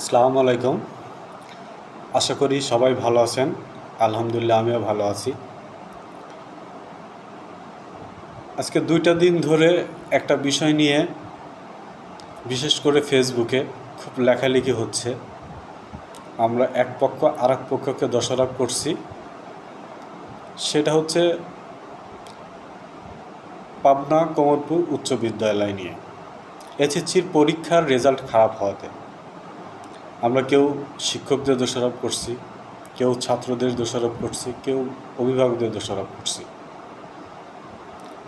আসসালামু আলাইকুম। আশা করি সবাই ভালো আছেন। আলহামদুলিল্লাহ, আমিও ভালো আছি। আজকে দুইটা দিন ধরে একটা বিষয় নিয়ে, বিশেষ করে ফেসবুকে খুব লেখালেখি হচ্ছে। আমরা এক পক্ষ আর এক পক্ষকে দোষারোপ করছি। সেটা হচ্ছে পাবনা কমরপুর উচ্চ বিদ্যালয় নিয়ে। এসএসসির পরীক্ষার রেজাল্ট খারাপ হওয়াতে। আমরা কেউ শিক্ষকদের দোষারোপ করছি, কেউ ছাত্রদের দোষারোপ করছি, কেউ অভিভাবকদের দোষারোপ করছি।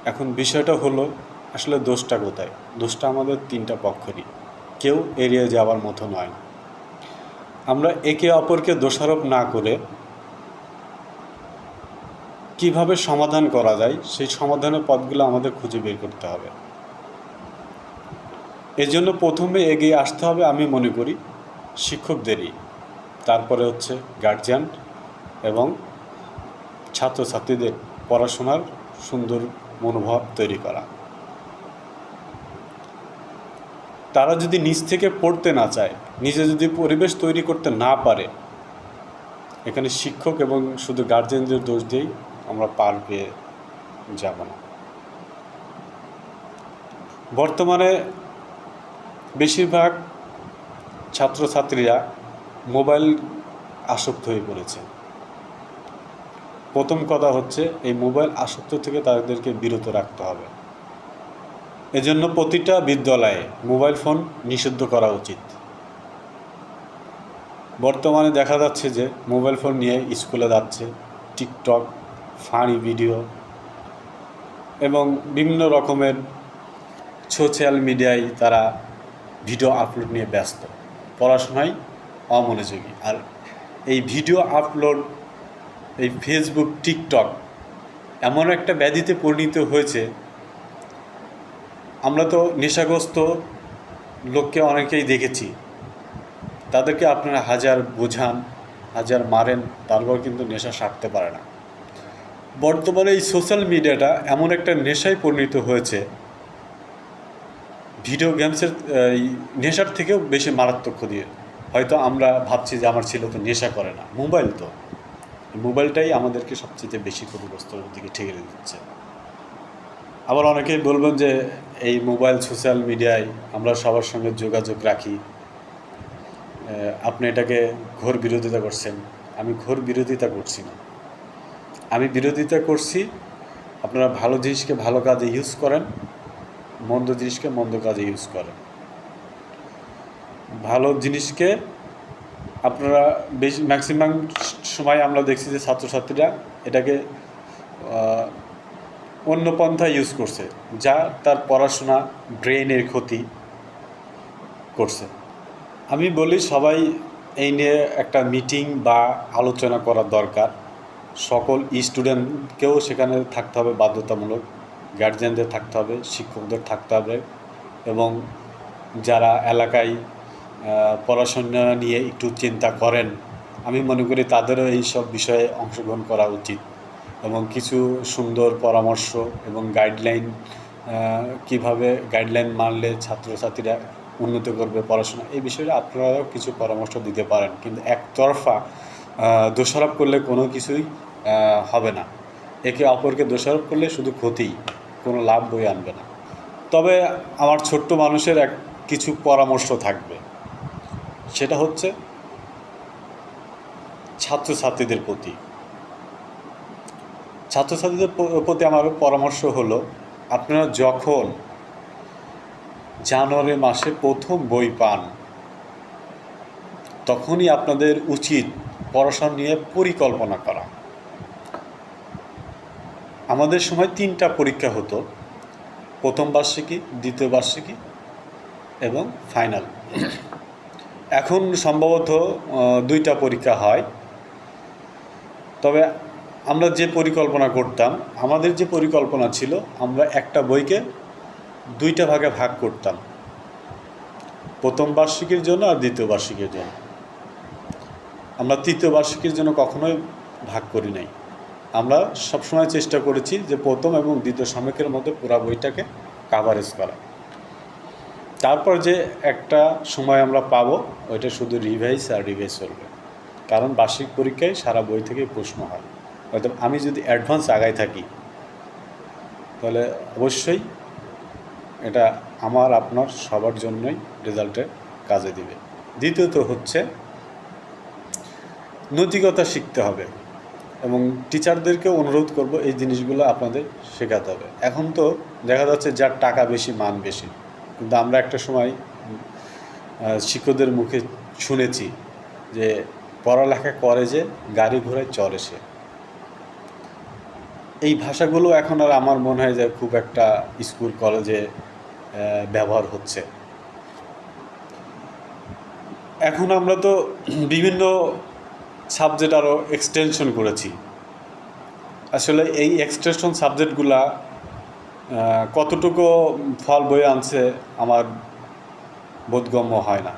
এখন বিষয়টা হলো, আসলে দোষটা কোথায়? দোষটা আমাদের তিনটা পক্ষেরই। কেউ এড়িয়ে যাওয়ার মতো নয়। আমরা একে অপরকে দোষারোপ না করে কীভাবে সমাধান করা যায়, সেই সমাধানের পথগুলো আমাদের খুঁজে বের করতে হবে। এজন্য প্রথমে এগিয়ে আসতে হবে, আমি মনে করি শিক্ষকদেরই তারপরে হচ্ছে গার্জিয়ান এবং ছাত্রছাত্রীদের পড়াশোনার সুন্দর মনোভাব তৈরি করা। তারা যদি নিজ থেকে পড়তে না চায়, নিজে যদি পরিবেশ তৈরি করতে না পারে, এখানে শিক্ষক এবং শুধু গার্জেনদের দোষ দিয়েই আমরা পার পেয়ে যাব না। বর্তমানে বেশিরভাগ ছাত্রছাত্রীরা মোবাইল আসক্ত হয়ে পড়েছে। প্রথম কথা হচ্ছে, এই মোবাইল আসক্ত থেকে তাদেরকে বিরত রাখতে হবে। এজন্য প্রতিটা বিদ্যালয়ে মোবাইল ফোন নিষিদ্ধ করা উচিত। বর্তমানে দেখা যাচ্ছে যে, মোবাইল ফোন নিয়ে স্কুলে যাচ্ছে, টিকটক, ফানি ভিডিও এবং বিভিন্ন রকমের সোশ্যাল মিডিয়ায় তারা ভিডিও আপলোড নিয়ে ব্যস্ত। পড়াশোনায় অমনোযোগী। আর এই ভিডিও আপলোড, এই ফেসবুক টিকটক এমন একটা ব্যাধিতে পরিণত হয়েছে, আমরা তো নেশাগ্রস্ত লোককে অনেকেই দেখেছি। তাদেরকে আপনারা হাজার বোঝান, হাজার মারেন, তারপর কিন্তু নেশা সারতে পারে না। বর্তমানে এই সোশ্যাল মিডিয়াটা এমন একটা নেশায় পরিণত হয়েছে ভিডিও গেমসের নেশার থেকেও বেশি মারাত্মক ক্ষতি। হয়তো আমরা ভাবছি যে আমার ছেলে তো নেশা করে না। মোবাইল তো। মোবাইলটাই আমাদেরকে সবচেয়ে বেশি ক্ষতিগ্রস্তর দিকে ঠেকে দিচ্ছে। আবার অনেকেই বলবেন যে এই মোবাইল, সোশ্যাল মিডিয়ায় আমরা সবার সঙ্গে যোগাযোগ রাখি। আপনি এটাকে ঘোর বিরোধিতা করছেন। আমি ঘোর বিরোধিতা করছি না। আমি বিরোধিতা করছি, আপনারা ভালো জিনিসকে ভালো কাজে ইউজ করেন। মন্দ জিনিসকে মন্দ কাজে ইউজ করেন ভালো জিনিসকে আপনারা বেশি ম্যাক্সিমাম সময় আমরা দেখছি যে ছাত্রছাত্রীরা এটাকে অন্য পন্থা ইউজ করছে, যা তার পড়াশোনা ব্রেনের ক্ষতি করছে। আমি বলি সবাই এই নিয়ে একটা মিটিং বা আলোচনা করার দরকার। সকল স্টুডেন্টকেও সেখানে থাকতে হবে বাধ্যতামূলক। গার্জিয়ানদের থাকতে হবে, শিক্ষকদের থাকতে হবে এবং যারা এলাকায় পড়াশোনা নিয়ে একটু চিন্তা করেন, আমি মনে করি তাদেরও এই সব বিষয়ে অংশগ্রহণ করা উচিত এবং কিছু সুন্দর পরামর্শ এবং গাইডলাইন কীভাবে গাইডলাইন মানলে ছাত্রছাত্রীরা উন্নত করবে পড়াশোনা, এই বিষয়ে আপনারাও কিছু পরামর্শ দিতে পারেন। কিন্তু একতরফা দোষারোপ করলে কোনো কিছুই হবে না। একে অপরকে দোষারোপ করলে শুধু ক্ষতি কোনো লাভ বই আনবে না। তবে আমার ছোট্ট মানুষের এক কিছু পরামর্শ থাকবে। সেটা হচ্ছে, ছাত্রছাত্রীদের প্রতি। ছাত্রছাত্রীদের প্রতি আমার পরামর্শ হলো, আপনারা যখন জানুয়ারি মাসে প্রথম বই পান, তখনই আপনাদের উচিত পড়াশোনা নিয়ে পরিকল্পনা করা। আমাদের সময় তিনটা পরীক্ষা হতো। প্রথম বার্ষিকী, দ্বিতীয় বার্ষিকী এবং ফাইনাল। এখন সম্ভবত দুইটা পরীক্ষা হয়। তবে আমরা যে পরিকল্পনা করতাম, আমাদের যে পরিকল্পনা ছিল, আমরা একটা বইকে দুইটা ভাগে ভাগ করতাম। প্রথম বার্ষিকীর জন্য আর দ্বিতীয় বার্ষিকীর জন্য। আমরা তৃতীয় বার্ষিকীর জন্য কখনোই ভাগ করি নাই। আমরা সবসময় চেষ্টা করেছি যে প্রথম এবং দ্বিতীয় সাময়িকের মধ্যে পুরো বইটাকে কাভারেজ করা। তারপর যে একটা সময় আমরা পাবো, ওইটা শুধু রিভাইজ আর রিভাইজ চলবে। কারণ বার্ষিক পরীক্ষায় সারা বই থেকে প্রশ্ন হয়। হয়তো আমি যদি অ্যাডভান্স আগায় থাকি, তাহলে অবশ্যই এটা আমার, আপনার, সবার জন্যই রেজাল্টে কাজে দিবে। দ্বিতীয়ত হচ্ছে নৈতিকতা শিখতে হবে। এবং টিচারদেরকে অনুরোধ করব এই জিনিসগুলো আপনাদের শেখাতে হবে। এখন তো দেখা যাচ্ছে যার টাকা বেশি, মান বেশি। কিন্তু আমরা একটা সময় শিক্ষকদের মুখে শুনেছি যে পড়ালেখা করে যে গাড়ি ঘোড়ায় চড়ে সে। এই ভাষাগুলো এখন আর আমার মনে হয় যে খুব একটা স্কুল, কলেজে ব্যবহার হচ্ছে। এখন আমরা তো বিভিন্ন সাবজেক্ট আরও এক্সটেনশন করেছি। আসলে এই এক্সটেনশন সাবজেক্টগুলা কতটুকু ফল বয়ে আনছে আমার বোধগম্য হয় না।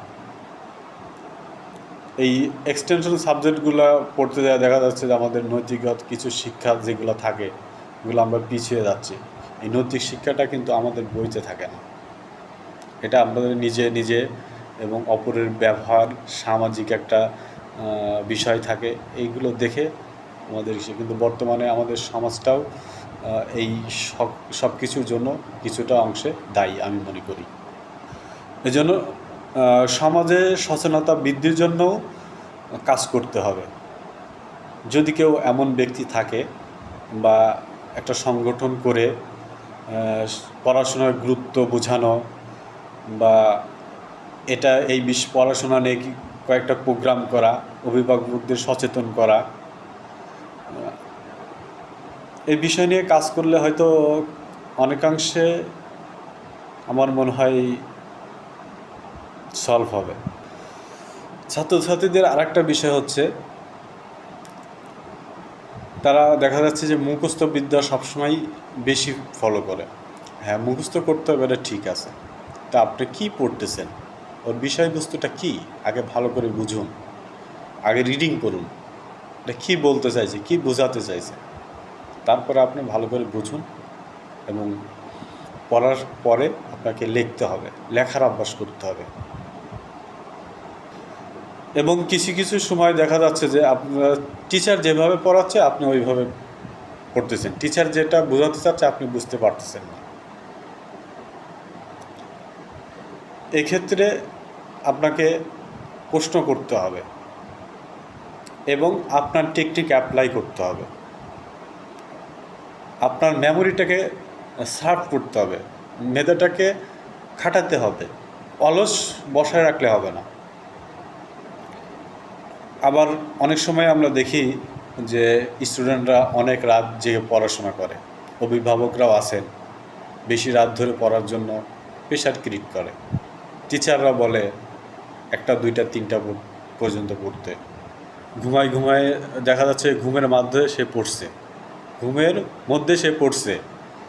এই এক্সটেনশন সাবজেক্টগুলো পড়তে যায়, দেখা যাচ্ছে যে আমাদের নৈতিকগত কিছু শিক্ষা যেগুলো থাকে, এগুলো আমরা পিছিয়ে যাচ্ছি। এই নৈতিক শিক্ষাটা কিন্তু আমাদের বইতে থাকে না। এটা আমাদের নিজে নিজে এবং অপরের ব্যবহার, সামাজিক একটা বিষয় থাকে, এইগুলো দেখে আমাদের কিন্তু বর্তমানে আমাদের সমাজটাও এই সব সব কিছুর জন্য কিছুটা অংশে দায়ী আমি মনে করি। এজন্য সমাজে সচেতনতা বৃদ্ধির জন্য কাজ করতে হবে। যদি কেউ এমন ব্যক্তি থাকে বা একটা সংগঠন করে পড়াশোনার গুরুত্ব বোঝানো বা এটা, এই বিষ পড়াশোনা নিয়ে কয়েকটা প্রোগ্রাম করা, অভিভাবকদের সচেতন করা। এই বিষয় নিয়ে কাজ করলে হয়তো অনেকাংশে আমার মনে হয় সলভ হবে। ছাত্রছাত্রীদের আরেকটা বিষয় হচ্ছে, তারা দেখা যাচ্ছে যে মুখস্থ বিদ্যা সবসময় বেশি ফলো করে। হ্যাঁ মুখস্থ করতে হবে এটা ঠিক আছে। তা আপনি কি পড়তেছেন? ওর বিষয়বস্তুটা কি? আগে ভালো করে বুঝুন। আগে রিডিং করুন। এটা কী বলতে চাইছে? কি বোঝাতে চাইছে? তারপরে আপনি ভালো করে বুঝুন এবং পড়ার পরে আপনাকে লিখতে হবে। লেখার অভ্যাস করতে হবে। এবং কিছু কিছু সময় দেখা যাচ্ছে যে আপনার টিচার যেভাবে পড়াচ্ছে, আপনি ওইভাবে পড়তেছেন। টিচার যেটা বোঝাতে চাচ্ছে, আপনি বুঝতে পারতেছেন না। এক্ষেত্রে আপনাকে প্রশ্ন করতে হবে এবং আপনার টেকনিক অ্যাপ্লাই করতে হবে। আপনার মেমোরিটাকে সার্ভ করতে হবে। মেধাটাকে খাটাতে হবে। অলস বসায় রাখলে হবে না। আবার অনেক সময় আমরা দেখি যে স্টুডেন্টরা অনেক রাত জেগে পড়াশোনা করে। অভিভাবকরাও আসেন বেশি রাত ধরে পড়ার জন্য প্রেশার ক্রিয়েট করে। টিচাররা বলে একটা, দুইটা, তিনটা পর্যন্ত পড়তে। ঘুমায় ঘুমায় দেখা যাচ্ছে ঘুমের মাধ্যমে সে পড়ছে। ঘুমের মধ্যে সে পড়ছে।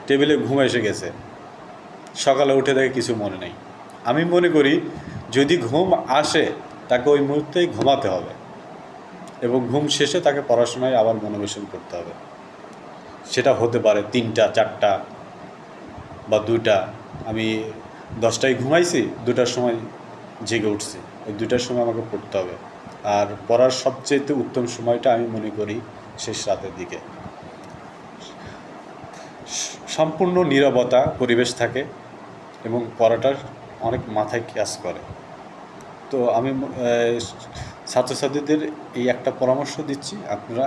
টেবিলে ঘুম এসে গেছে। সকালে উঠে দেখে কিছু মনে নেই। আমি মনে করি, যদি ঘুম আসে, তাকে ওই মুহূর্তেই ঘুমাতে হবে। এবং ঘুম শেষে তাকে পড়াশোনায় আবার মনোবেশন করতে হবে। সেটা হতে পারে তিনটা, চারটা বা দুইটা। আমি দশটায় ঘুমাইছি, দুটার সময় জেগে উঠছি। ওই দুটার সময় আমাকে পড়তে হবে। আর পড়ার সবচেয়ে উত্তম সময়টা আমি মনে করি শেষ রাতের দিকে। সম্পূর্ণ নীরবতা, পরিবেশ থাকে এবং পড়াটার অনেক মাথায় ক্যাচ করে। তো আমি ছাত্রছাত্রীদের এই একটা পরামর্শ দিচ্ছি, আপনারা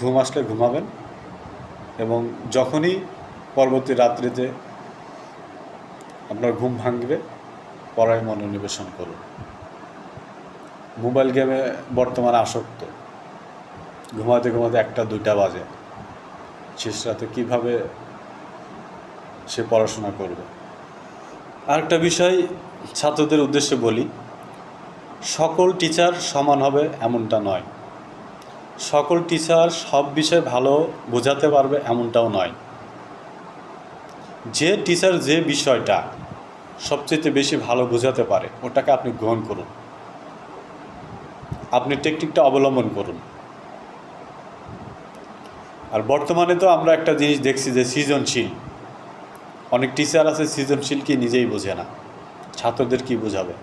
ঘুম আসলে ঘুমাবেন এবং যখনই পরবর্তী রাত্রিতে আপনার ঘুম ভাঙবে, পড়ায় মনোনিবেশন করুন। মোবাইল গেমে বর্তমানে আসক্ত। ঘুমাতে ঘুমাতে একটা, দুইটা বাজে। শেষ রাতে কীভাবে সে পড়াশোনা করবে? আরেকটা বিষয় ছাত্রদের উদ্দেশ্যে বলি, সকল টিচার সমান হবে এমনটা নয়। সকল টিচার সব বিষয় ভালো বোঝাতে পারবে এমনটাও নয়। যে টিচার যে বিষয়টা সবচেয়ে বেশি ভালো বোঝাতে পারে, ওটাকে আপনি গ্রহণ করুন। আপনি টেকনিকটা অবলম্বন করুন। আর বর্তমানে তো আমরা একটা জিনিস দেখছি যে সৃজনশীল। অনেক টিচার আছে সৃজনশীল কি নিজেই বোঝে না, ছাত্রদের কি বোঝাবে?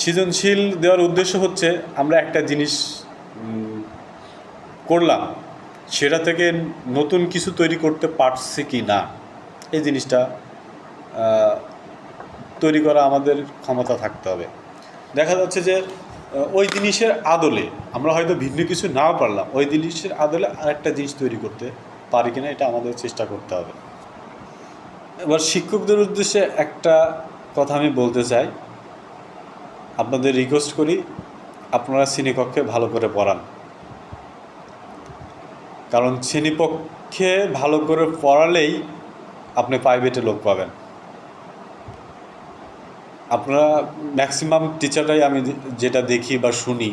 সৃজনশীল দেওয়ার উদ্দেশ্য হচ্ছে আমরা একটা জিনিস করলাম, সেটা থেকে নতুন কিছু তৈরি করতে পারছি কি না, এই জিনিসটা তৈরি করা আমাদের ক্ষমতা থাকতে হবে। দেখা যাচ্ছে যে ওই জিনিসের আদলে আমরা হয়তো ভিন্ন কিছু নাও পারলাম, ওই জিনিসের আদলে আরেকটা জিনিস তৈরি করতে পারি কিনা এটা আমাদের চেষ্টা করতে হবে। এবার শিক্ষকদের উদ্দেশ্যে একটা কথা আমি বলতে চাই। আপনাদের রিকোয়েস্ট করি, আপনারা শ্রেণীকক্ষে ভালো করে পড়ান। কারণ শ্রেণীপক্ষে ভালো করে পড়ালেই আপনি প্রাইভেটে লোক পাবেন। আপনারা ম্যাক্সিমাম টিচাররাই আমি যেটা দেখি বা শুনি,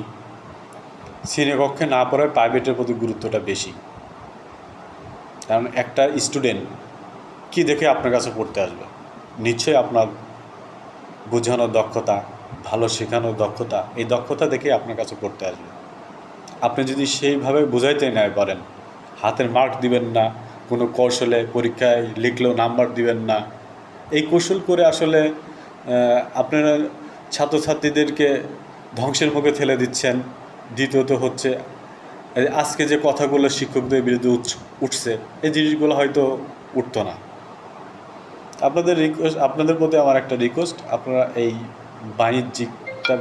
শ্রেণীকক্ষে না পড়ায় প্রাইভেটের প্রতি গুরুত্বটা বেশি। কারণ একটা স্টুডেন্ট কি দেখে আপনার কাছে পড়তে আসবে? নিশ্চয়ই আপনার বোঝানোর দক্ষতা, ভালো শেখানোর দক্ষতা, এই দক্ষতা দেখে আপনার কাছে পড়তে আসবে। আপনি যদি সেইভাবে বোঝাইতে নাই পারেন, হাতের মার্ক দিবেন না, কোনো কৌশলে পরীক্ষায় লিখলেও নাম্বার দিবেন না, এই কৌশল করে আসলে আপনারা ছাত্রছাত্রীদেরকে ধ্বংসের মুখে ঠেলে দিচ্ছেন। দ্বিতীয়ত হচ্ছে আজকে যে কথাগুলো শিক্ষকদের বিরুদ্ধে উঠ- উঠছে, এই জিনিসগুলো হয়তো উঠতো না। আপনাদের রিকোয়েস্ট আপনাদের প্রতি আমার একটা রিকোয়েস্ট আপনারা এই বাণিজ্যিকটা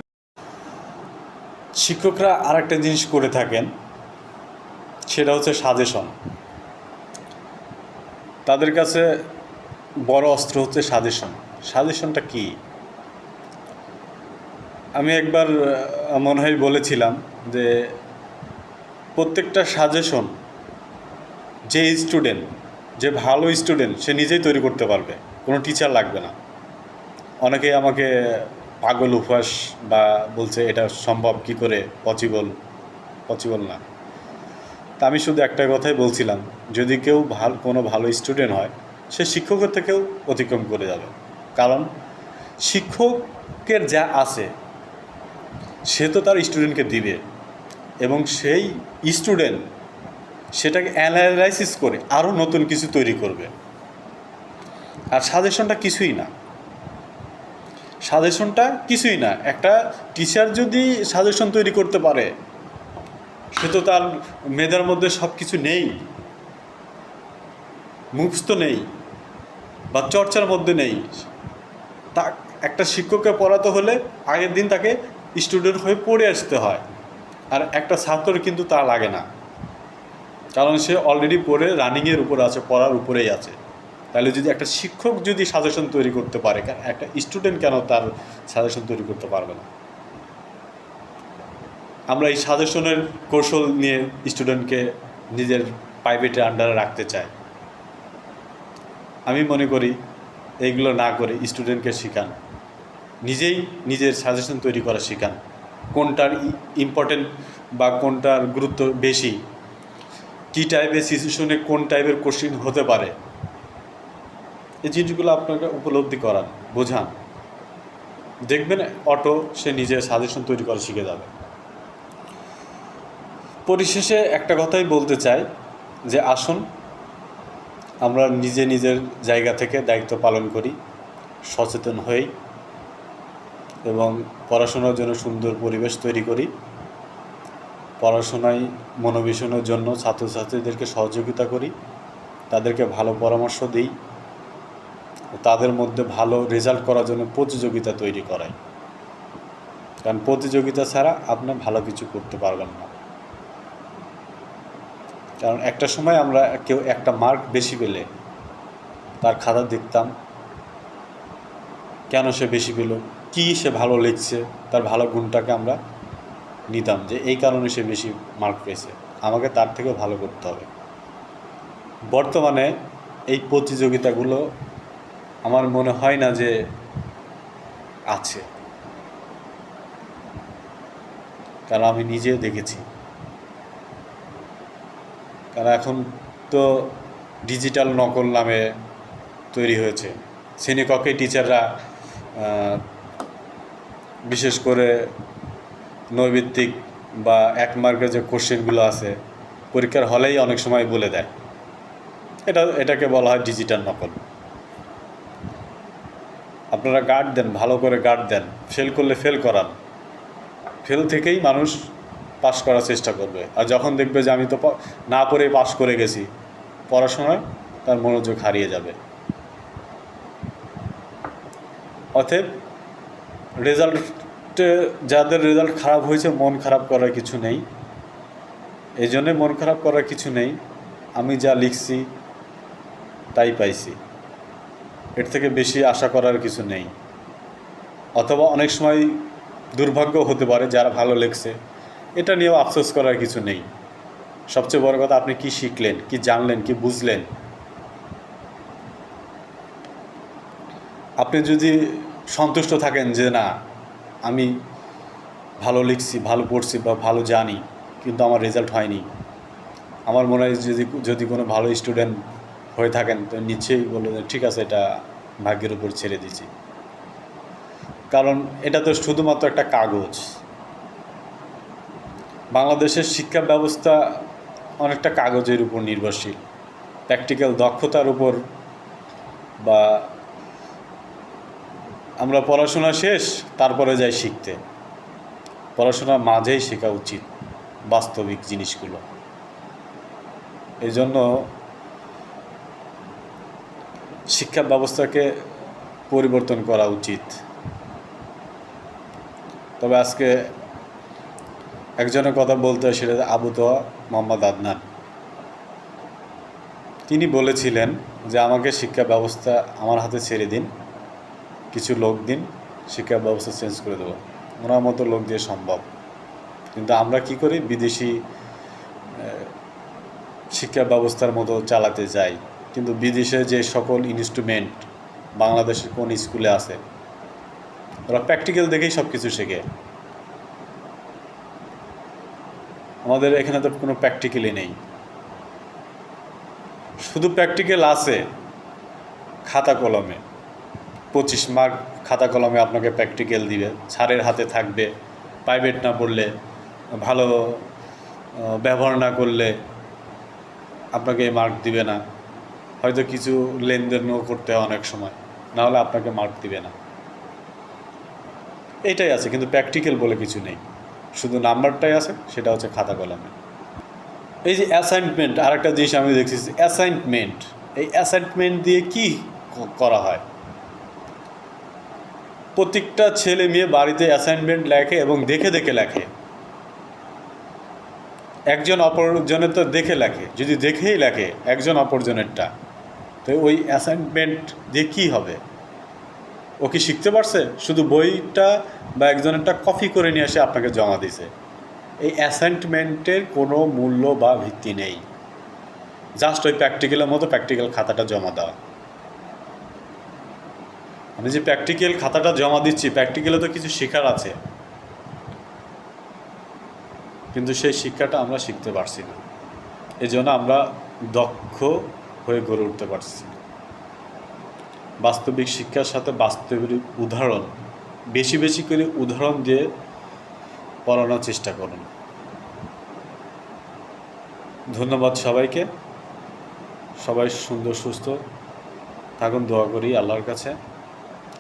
শিক্ষকরা আর একটা জিনিস করে থাকেন, সেটা হচ্ছে সাজেশন। তাদের কাছে বড় অস্ত্র হচ্ছে সাজেশন। সাজেশনটা কি? আমি একবার মনে হয় বলেছিলাম যে প্রত্যেকটা সাজেশন যে স্টুডেন্ট, যে ভালো স্টুডেন্ট, সে নিজেই তৈরি করতে পারবে। কোনো টিচার লাগবে না। অনেকেই আমাকে পাগল উপহাস বা বলছে, এটা সম্ভব কি করে? পসিবল পসিবল না। তা আমি শুধু একটা কথাই বলছিলাম, যদি কেউ ভালো, কোনো ভালো স্টুডেন্ট হয়, সে শিক্ষকের থেকেও অতিক্রম করে যাবে। কারণ শিক্ষকের যা আছে, সে তো তার স্টুডেন্টকে দিবে এবং সেই স্টুডেন্ট সেটাকে অ্যানালাইসিস করে আরও নতুন কিছু তৈরি করবে। আর সাজেশনটা কিছুই না। সাজেশনটা কিছুই না। একটা টিচার যদি সাজেশন তৈরি করতে পারে, সে তো তার মেধার মধ্যে সব কিছু নেই, মুখস্থ নেই বা চর্চার মধ্যে নেই। তা একটা শিক্ষককে পড়াতে হলে আগের দিন তাকে স্টুডেন্ট হয়ে পড়ে আসতে হয়। আর একটা ছাত্র কিন্তু তা লাগে না। কারণ সে অলরেডি পড়ে রানিংয়ের উপরে আছে, পড়ার উপরেই আছে। তাহলে যদি একটা শিক্ষক যদি সাজেশন তৈরি করতে পারে একটা স্টুডেন্ট কেন তার সাজেশন তৈরি করতে পারবে না? আমরা এই সাজেশনের কৌশল নিয়ে স্টুডেন্টকে নিজের প্রাইভেটের আন্ডারে রাখতে চাই। আমি মনে করি এইগুলো না করে স্টুডেন্টকে শেখান। নিজেই নিজের সাজেশন তৈরি করা শেখান। কোনটার ইম্পর্টেন্ট বা কোনটার গুরুত্ব বেশি? কী টাইপের সিচুয়েশনে কোন টাইপের কোশ্চিন হতে পারে? এই জিনিসগুলো আপনাকে উপলব্ধি করান, বোঝান। দেখবেন অটো সে নিজের সাজেশন তৈরি করা শিখে যাবে। পরিশেষে একটা কথাই বলতে চাই যে, আসুন আমরা নিজে নিজের জায়গা থেকে দায়িত্ব পালন করি, সচেতন হই এবং পড়াশোনার জন্য সুন্দর পরিবেশ তৈরি করি। পড়াশোনায় মনোবেশনের জন্য ছাত্রছাত্রীদেরকে সহযোগিতা করি, তাদেরকে ভালো পরামর্শ দিই, তাদের মধ্যে ভালো রেজাল্ট করার জন্য প্রতিযোগিতা তৈরি করাই। কারণ প্রতিযোগিতা ছাড়া আপনি ভালো কিছু করতে পারবেন না। কারণ একটা সময় আমরা কেউ একটা মার্ক বেশি পেলে তার খাতা দেখতাম, কেন সে বেশি পেল, কী সে ভালো লিখছে, তার ভালো গুণটাকে আমরা নিতাম যে এই কারণে সে বেশি মার্ক পেয়েছে। আমাকে তার থেকেও ভালো করতে হবে। বর্তমানে এই প্রতিযোগিতাগুলো আমার মনে হয় না যে আছে। কারণ আমি নিজেও দেখেছি। কারণ এখন তো ডিজিটাল নকল নামে তৈরি হয়েছে। শ্রেণীকক্ষে টিচাররা বিশেষ করে নৈবিত্তিক বা এক মার্কের যে কোশ্চেনগুলো আছে, পরীক্ষার হলেই অনেক সময় বলে দেয়। এটা, এটাকে বলা হয় ডিজিটাল নকল। আপনারা গার্ড দেন, ভালো করে গার্ড দেন। ফেল করলে ফেল করান। ফেল থেকেই মানুষ পাস করার চেষ্টা করবে। আর যখন দেখবে যে আমি তো না পড়ে পাস করে গেছি, পড়াশোনায় তার মনোযোগ হারিয়ে যাবে। অতএব রেজাল্টে যাদের রেজাল্ট খারাপ হয়েছে, মন খারাপ করার কিছু নেই। এই জন্যে মন খারাপ করার কিছু নেই। আমি যা লিখছি, তাই পাইছি। এর থেকে বেশি আশা করার কিছু নেই। অথবা অনেক সময় দুর্ভাগ্য হতে পারে, যারা ভালো লেখছে। এটা নিয়েও আফসোস করার কিছু নেই। সবচেয়ে বড় কথা, আপনি কি শিখলেন, কি জানলেন, কি বুঝলেন? আপনি যদি সন্তুষ্ট থাকেন যে না, আমি ভালো লিখছি, ভালো পড়ছি বা ভালো জানি, কিন্তু আমার রেজাল্ট হয়নি। আমার মনে হয় যদি যদি কোনো ভালো স্টুডেন্ট হয়ে থাকেন, তো নিশ্চয়ই বলব যে, ঠিক আছে, এটা ভাগ্যের উপর ছেড়ে দিচ্ছি কারণ এটা তো শুধুমাত্র একটা কাগজ। বাংলাদেশের শিক্ষা ব্যবস্থা অনেকটা কাগজের উপর নির্ভরশীল। প্র্যাকটিক্যাল দক্ষতার উপর বা আমরা পড়াশোনা শেষ, তারপরে যাই শিখতে। পড়াশোনার মাঝেই শেখা উচিত বাস্তবিক জিনিসগুলো। এই জন্য শিক্ষা ব্যবস্থাকে পরিবর্তন করা উচিত। তবে আজকে একজনের কথা বলতে হয়, সেটা আবু তোয়া মোহাম্মদ আদনান। তিনি বলেছিলেন যে, আমাকে শিক্ষা ব্যবস্থা আমার হাতে ছেড়ে দিন, কিছু লোক দিন, শিক্ষা ব্যবস্থা চেঞ্জ করে দেবো। ওনার মতো লোক দিয়ে সম্ভব। কিন্তু আমরা কি করি? বিদেশি শিক্ষা ব্যবস্থার মতো চালাতে যাই। কিন্তু বিদেশে যে সকল ইনস্ট্রুমেন্ট বাংলাদেশের কোন স্কুলে আছে, ওরা প্র্যাকটিক্যাল দেখেই সব কিছু শেখে। আমাদের এখানে তো কোনো প্র্যাকটিক্যালি নেই। শুধু প্র্যাকটিক্যাল আছে খাতা কলমে। পঁচিশ মার্ক খাতা কলমে আপনাকে প্র্যাকটিক্যাল দিবে। ছাড়ের হাতে থাকবে। প্রাইভেট না পড়লে, ভালো ব্যবহার না করলে আপনাকে মার্ক দিবে না। হয়তো কিছু লেনদেনও করতে হয় অনেক সময়। না হলে আপনাকে মার্ক দিবে না। এটাই আছে, কিন্তু প্র্যাকটিক্যাল বলে কিছু নেই। শুধু নাম্বারটাই আছে, সেটা হচ্ছে খাতা কলমে। এই যে অ্যাসাইনমেন্ট আর একটা জিনিস আমি দেখছি অ্যাসাইনমেন্ট এই অ্যাসাইনমেন্ট দিয়ে কি করা হয়? প্রত্যেকটা ছেলে মেয়ে বাড়িতে অ্যাসাইনমেন্ট লেখে এবং দেখে দেখে লেখে। একজন অপরজনের তো দেখে লেখে, যদি দেখেই লেখে, একজন অপরজনেরটা। তো ওই অ্যাসাইনমেন্ট দিয়ে কী হবে? ও কি শিখতে পারছে? শুধু বইটা বা একজনেরটা কপি করে নিয়ে এসে আপনাকে জমা দিছে। এই অ্যাসাইনমেন্টের কোনো মূল্য বা ভিত্তি নেই। জাস্ট ওই প্র্যাকটিক্যালের মতো প্র্যাকটিক্যাল খাতাটা জমা দেওয়া। আমি যে প্র্যাকটিক্যাল খাতাটা জমা দিচ্ছি প্র্যাকটিক্যালে তো কিছু শেখার আছে। কিন্তু সেই শিক্ষাটা আমরা শিখতে পারছি না। এই জন্য আমরা দক্ষ হয়ে গড়ে উঠতে পারছি। বাস্তবিক শিক্ষার সাথে বাস্তবিক উদাহরণ বেশি বেশি করে উদাহরণ দিয়ে পড়ানোর চেষ্টা করুন। ধন্যবাদ সবাইকে। সবাই সুন্দর, সুস্থ থাকুন, দোয়া করি আল্লাহর কাছে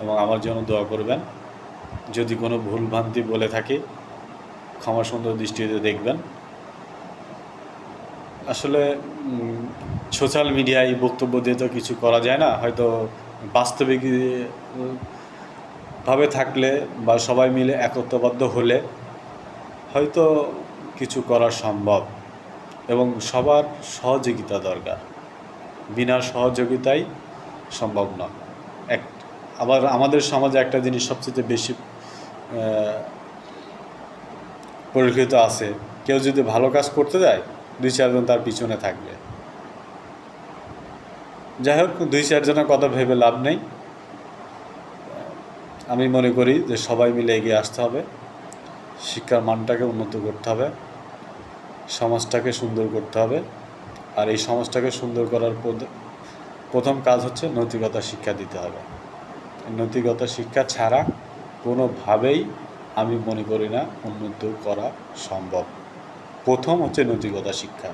এবং আমার জন্য দোয়া করবেন। যদি কোনো ভুলভ্রান্তি বলে থাকি, ক্ষমা সুন্দর দৃষ্টিতে দেখবেন। আসলে সোশ্যাল মিডিয়ায় বক্তব্য দিয়ে তো কিছু করা যায় না। হয়তো বাস্তবিক ভাবে থাকলে বা সবাই মিলে একত্রবদ্ধ হলে হয়তো কিছু করা সম্ভব এবং সবার সহযোগিতা দরকার। বিনা সহযোগিতাই সম্ভব না এক, আবার আমাদের সমাজে একটা জিনিস সবচেয়ে বেশি পরিলক্ষিত আছে। কেউ যদি ভালো কাজ করতে যায়, দুই চারজন তার পিছনে থাকবে। যাই হোক দুই চারজনের কথা ভেবে লাভ নেই। আমি মনে করি যে সবাই মিলে এগিয়ে আসতে হবে। শিক্ষার মানটাকে উন্নত করতে হবে। সমাজটাকে সুন্দর করতে হবে। আর এই সমাজটাকে সুন্দর করার প্রথম কাজ হচ্ছে নৈতিকতা শিক্ষা দিতে হবে। নৈতিকতা শিক্ষা ছাড়া কোনোভাবেই আমি মনে করি না উন্নত করা সম্ভব। প্রথম হচ্ছে নৈতিকতা শিক্ষা।